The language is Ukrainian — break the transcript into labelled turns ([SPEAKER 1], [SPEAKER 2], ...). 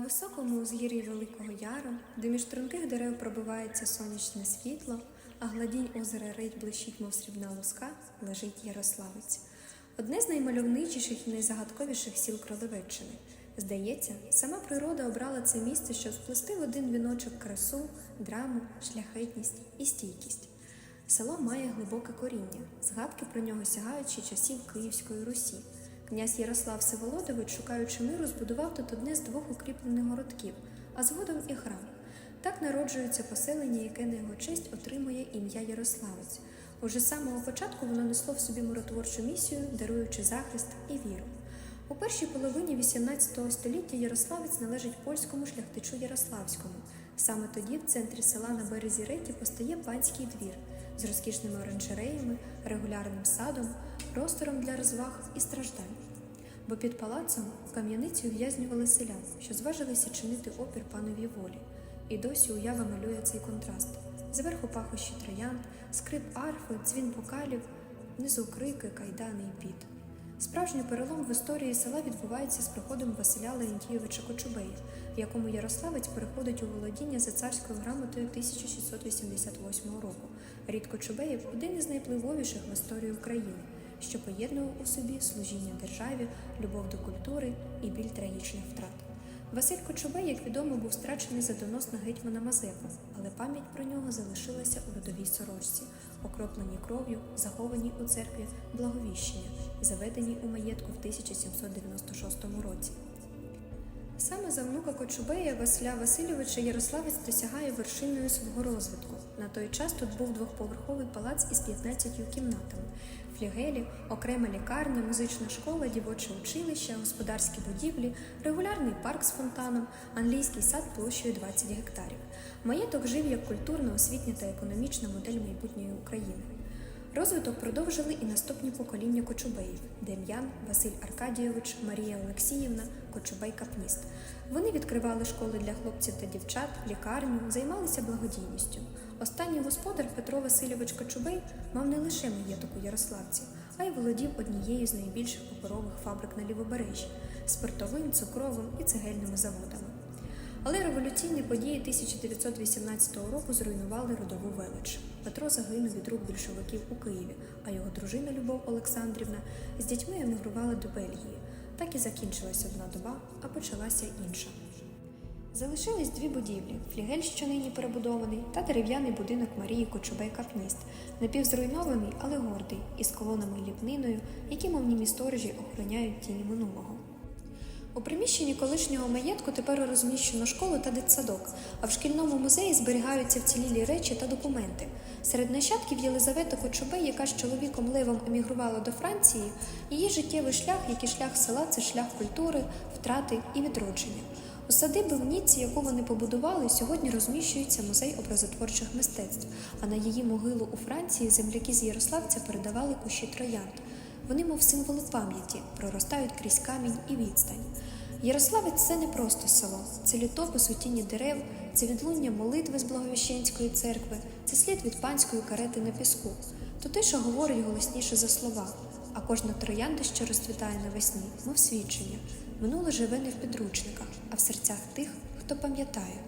[SPEAKER 1] високому узгір'ї Великого Яру, де між струнких дерев пробивається сонячне світло, а гладінь озера Рить блищить, мов срібна луска, лежить Ярославець. Одне з наймальовничіших і найзагадковіших сіл Кролевеччини. Здається, сама природа обрала це місце, щоб сплести в один віночок красу, драму, шляхетність і стійкість. Село має глибоке коріння, згадки про нього сягаючи часів Київської Русі. Князь Ярослав Всеволодович, шукаючи миру, збудував тут одне з двох укріплених городків, а згодом і храм. Так народжується поселення, яке на його честь отримує ім'я Ярославець. Уже з самого початку воно несло в собі миротворчу місію, даруючи захист і віру. У першій половині XVIII століття Ярославець належить польському шляхтичу Ярославському. Саме тоді в центрі села на березі реки постає панський двір з розкішними оранжереями, регулярним садом, простором для розваг і страждань. Бо під палацом в кам'яниці ув'язнювали селян, що зважилися чинити опір пановій волі. І досі уява малює цей контраст. Зверху пахощі троянд, скрип арфи, дзвін покалів, внизу крики, кайдани і піт. Справжній перелом в історії села відбувається з приходом Василя Леонтійовича Кочубея, в якому Ярославець переходить у володіння за царською грамотою 1688 року. Рід Кочубеїв один із найвпливовіших в історії України, що поєднував у собі служіння державі, любов до культури і біль трагічних втрат. Василь Кочубей, як відомо, був страчений за донос на гетьмана Мазепу, але пам'ять про нього залишилася у родовій сорочці, окропленій кров'ю, захованій у церкві Благовіщення заведеній у маєтку в 1796 році. Саме за внука Кочубея Василя Васильовича Ярославець досягає вершиною свого розвитку. На той час тут був двохповерховий палац із 15 кімнатами, флігелі, окрема лікарня, музична школа, дівоче училище, господарські будівлі, регулярний парк з фонтаном, англійський сад площею 20 гектарів. Маєток жив як культурна, освітня та економічна модель майбутньої України. Розвиток продовжили і наступні покоління Кочубеїв Дем'ян, Василь Аркадійович, Марія Олексіївна, Кочубей Капніст. Вони відкривали школи для хлопців та дівчат, лікарню, займалися благодійністю. Останній господар Петро Васильович Кочубей мав не лише маєток у Ярославці, а й володів однією з найбільших паперових фабрик на лівобережжі спиртовим, цукровим і цегельними заводами. Але революційні події 1918 року зруйнували родову велич. Петро загинув від рук більшовиків у Києві, а його дружина Любов Олександрівна з дітьми емігрувала до Бельгії. Так і закінчилася одна доба, а почалася інша. Залишились дві будівлі: флігель, що нині перебудований, та дерев'яний будинок Марії Кочубей Капніст, напівзруйнований, але гордий, із колонами ліпниною, які, мов німі сторожі, охороняють тіні минулого. У приміщенні колишнього маєтку тепер розміщено школу та дитсадок, а в шкільному музеї зберігаються вцілілі речі та документи. Серед нащадків Єлизавети Кочубей, яка з чоловіком Левом емігрувала до Франції, її життєвий шлях, як і шлях села, це шлях культури, втрати і відродження. У садиби в Ніці, яку вони побудували, сьогодні розміщується музей образотворчих мистецтв, а на її могилу у Франції земляки з Ярославця передавали кущі троянд. Вони, мов символи пам'яті, проростають крізь камінь і відстань. Ярославець це не просто село, це літопис у тіні дерев, це відлуння молитви з Благовіщенської церкви, це слід від панської карети на піску. То тиша говорить голосніше за слова, а кожна троянда, що розцвітає навесні, мов свідчення. Минуле живе не в підручниках, а в серцях тих, хто пам'ятає.